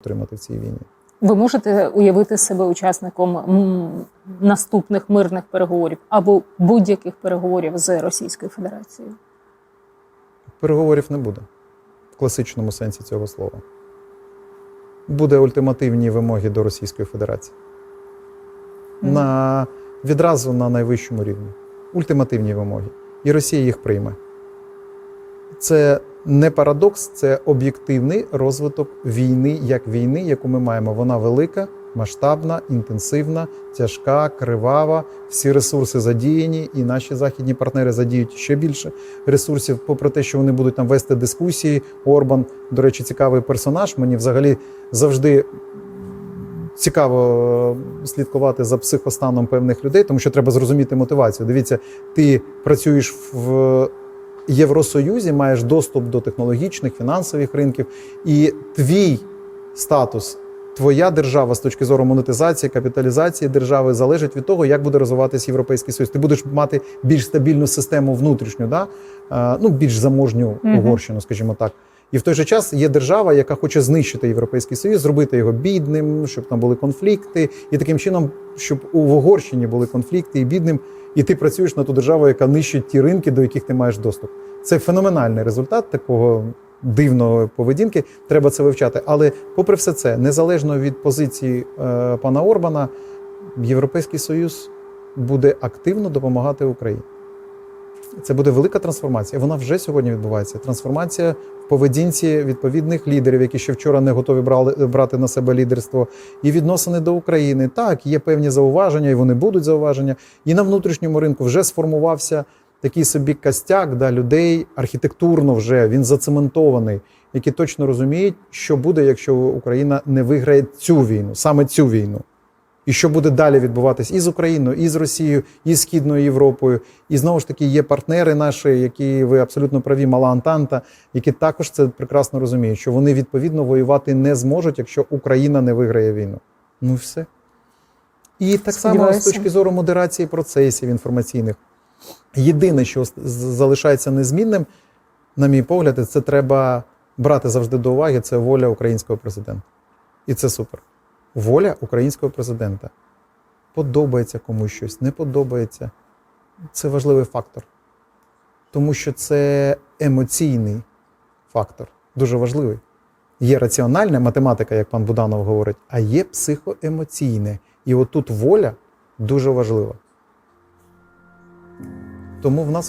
отримати в цій війні. Ви можете уявити себе учасником наступних мирних переговорів або будь-яких переговорів з Російською Федерацією? Переговорів не буде в класичному сенсі цього слова. Буде ультимативні вимоги до Російської Федерації. Мгм. На, відразу на найвищому рівні. Ультимативні вимоги. І Росія їх прийме. Це не парадокс, це об'єктивний розвиток війни як війни, яку ми маємо. Вона велика, масштабна, інтенсивна, тяжка, кривава. Всі ресурси задіяні, і наші західні партнери задіють ще більше ресурсів, попри те, що вони будуть там вести дискусії. Орбан, до речі, цікавий персонаж. Мені взагалі завжди цікаво е, слідкувати за психостаном певних людей, тому що треба зрозуміти мотивацію. Дивіться, ти працюєш в Євросоюзі, маєш доступ до технологічних, фінансових ринків, і твій статус. Твоя держава з точки зору монетизації, капіталізації держави залежить від того, як буде розвиватися Європейський Союз. Ти будеш мати більш стабільну систему внутрішню, да? е, ну більш заможню Угорщину, скажімо так. І в той же час є держава, яка хоче знищити Європейський Союз, зробити його бідним, щоб там були конфлікти, і таким чином, щоб у Угорщині були конфлікти і бідним, і ти працюєш на ту державу, яка нищить ті ринки, до яких ти маєш доступ. Це феноменальний результат такого дивної поведінки. Треба це вивчати. Але, попри все це, незалежно від позиції е, пана Орбана, Європейський Союз буде активно допомагати Україні. Це буде велика трансформація. Вона вже сьогодні відбувається. Трансформація в поведінці відповідних лідерів, які ще вчора не готові брали, брати на себе лідерство, і відносини до України. Так, є певні зауваження, і вони будуть зауваження. І на внутрішньому ринку вже сформувався такий собі костяк да, людей архітектурно вже він зацементований, які точно розуміють, що буде, якщо Україна не виграє цю війну, саме цю війну. І що буде далі відбуватись і з Україною, і з Росією, і з Східною Європою. І знову ж таки є партнери наші, які ви абсолютно праві, мала Антанта, які також це прекрасно розуміють, що вони відповідно воювати не зможуть, якщо Україна не виграє війну. Ну і все. І так само з точки зору модерації процесів інформаційних. Єдине, що залишається незмінним, на мій погляд, це треба брати завжди до уваги, це воля українського президента. І це супер. Воля українського президента. Подобається комусь щось, не подобається. Це важливий фактор. Тому що це емоційний фактор, дуже важливий. Є раціональна математика, як пан Буданов говорить, а є психоемоційне. І отут воля дуже важлива. Тому в нас